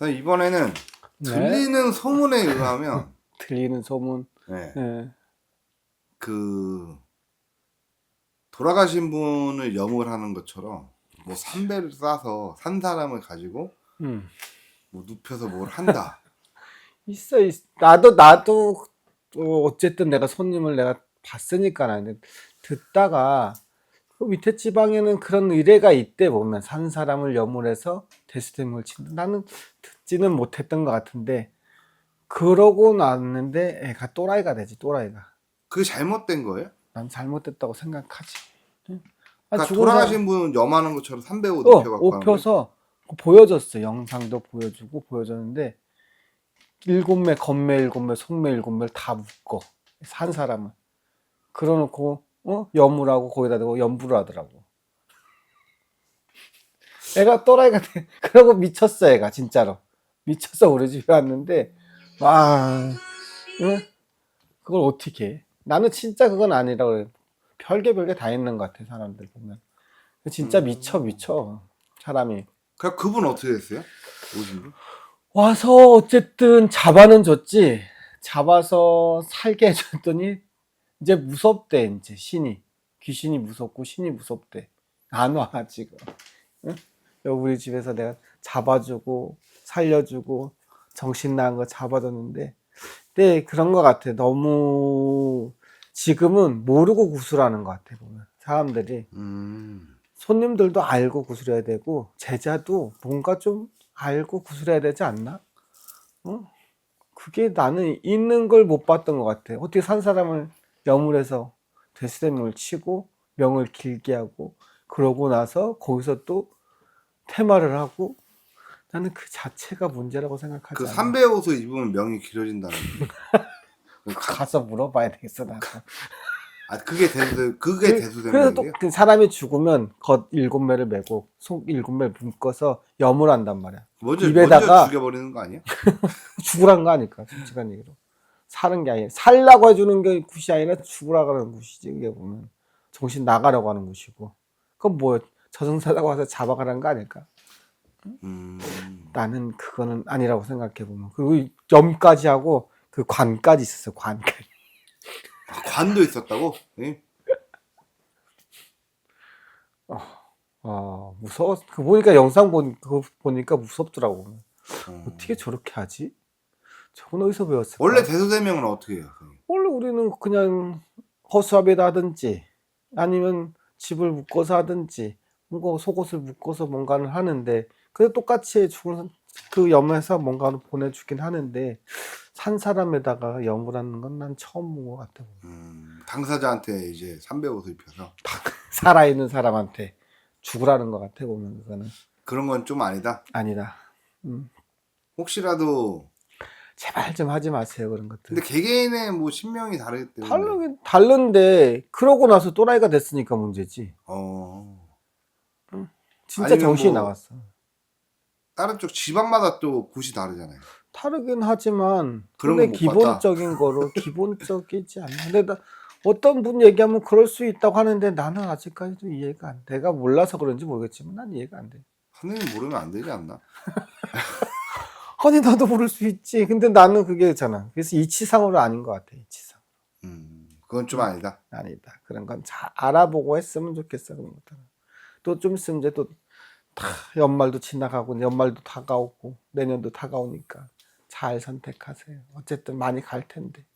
자, 이번에는 네. 들리는 소문에 의하면 들리는 소문. 네, 예. 그 돌아가신 분을 염을 하는 것처럼 뭐 삼배를 싸서 산 사람을 가지고 음. 뭐 눕혀서 뭘 한다. 있어, 있어. 나도, 나도, 어, 어쨌든 내가 손님을 내가 봤으니까 나는 듣다가 그 밑에 지방에는 그런 의뢰가 있대 보면 산 사람을 염을해서 대수됨을 친다. 나는 듣지는 못했던 것 같은데 그러고 났는데 애가 또라이가 되지 또라이가. 그게 잘못된 거예요? 난 잘못됐다고 생각하지. 응? 아, 그러니까 돌아가신 분 염하는 것처럼 삼배 옷 어? 펴서 보여줬어. 영상도 보여주고 보여줬는데 일곱 매, 건매 일곱 매, 속매 일곱 매를 다 묶어. 산 사람은. 그러놓고 어? 염으라고 거기다 대고 염부를 하더라고. 애가 또라이가 돼. 그러고 미쳤어 애가 진짜로. 미쳐서 우리 집에 왔는데 와, 응? 그걸 어떻게 해? 나는 진짜 그건 아니라고 그래. 별게 별게 다 있는 것 같아 사람들 보면. 진짜 음. 미쳐 미쳐 사람이 그럼 그분 어떻게 됐어요? 오신 분? 와서 어쨌든 잡아는 줬지 잡아서 살게 해줬더니 이제 무섭대 이제 신이 귀신이 무섭고 신이 무섭대 안 와 지금 응? 여기 우리 집에서 내가 잡아주고 살려주고 정신 나간 거 잡아줬는데 근데 그런 것 같아 너무 지금은 모르고 구술하는 것 같아 보면 사람들이 음. 손님들도 알고 구슬해야 되고 제자도 뭔가 좀 알고 구슬해야 되지 않나? 어? 그게 나는 있는 걸 못 봤던 것 같아. 어떻게 산 사람을 염을해서 되스댐을 치고 명을 길게 하고 그러고 나서 거기서 또 테마를 하고 나는 그 자체가 문제라고 생각하지 그 않아. 삼배 옷을 입으면 명이 길어진다는 거. 가서 물어봐야 되겠어 나. 아 그게 대수 그게 그- 대수되는 그래서 거예요? 또그 사람이 죽으면 겉 일곱 매를 메고 속 일곱 매 묶어서 염을 한단 말이야. 먼저 입에다가- 먼저 죽여버리는 거 아니야? 죽으란 거 아닐까 솔직한 얘기로 사는 게 아니라 살라고 해주는 게 굿이 아니라 죽으라고 하는 굿이지 이게 보면. 정신 나가라고 하는 굿이고. 그건 뭐 저승사자가 와서 잡아가라는 거 아닐까? 음. 나는 그거는 아니라고 생각해 보면. 그리고 염까지 하고 그 관까지 있었어 관까지. 아, 관도 있었다고? 예? 아 무서워. 그 보니까 영상 본 그거 보니까 무섭더라고. 어. 어떻게 저렇게 하지 저건 어디서 배웠을까 원래 대소대명은 어떻게 해요? 선생님? 원래 우리는 그냥 허수아비에다 하든지 아니면 집을 묶어서 하든지 뭔가 속옷을 묶어서 뭔가를 하는데 그래도 똑같이 죽은 그 염에서 뭔가를 보내주긴 하는데 산 사람에다가 염을 하는 건 난 처음 본 것 같아 음, 당사자한테 이제 삼배 옷을 입혀서 살아있는 사람한테 죽으라는 것 같아 보면 그거는 그런 건 좀 아니다. 아니다 음, 혹시라도 제발 좀 하지 마세요 그런 것들 근데 개개인의 뭐 신명이 다르기 때문에 다르긴 다른데 그러고 나서 또라이가 됐으니까 문제지 어 진짜 아니면 정신이 뭐- 나갔어 다른 쪽 지방마다 또 굿이 다르잖아요. 다르긴 하지만 그런 근데 건못. 기본적인 거로 기본적이지 않나. 근데 나 어떤 분 얘기하면 그럴 수 있다고 하는데 나는 아직까지도 이해가 안 돼. 내가 몰라서 그런지 모르겠지만 난 이해가 안 돼. 선생님 모르면 안 되지 않나? 아니 나도 모를 수 있지. 근데 나는 그게 있잖아. 그래서 이치상으로 아닌 것 같아. 이치상. 음, 그건 좀 아니다. 아니다. 그런 건 잘 알아보고 했으면 좋겠어. 그런 것들은. 또좀 있으면 이제 또 다 연말도 지나가고 연말도 다가오고 내년도 다가오니까 잘 선택하세요. 어쨌든 많이 갈 텐데.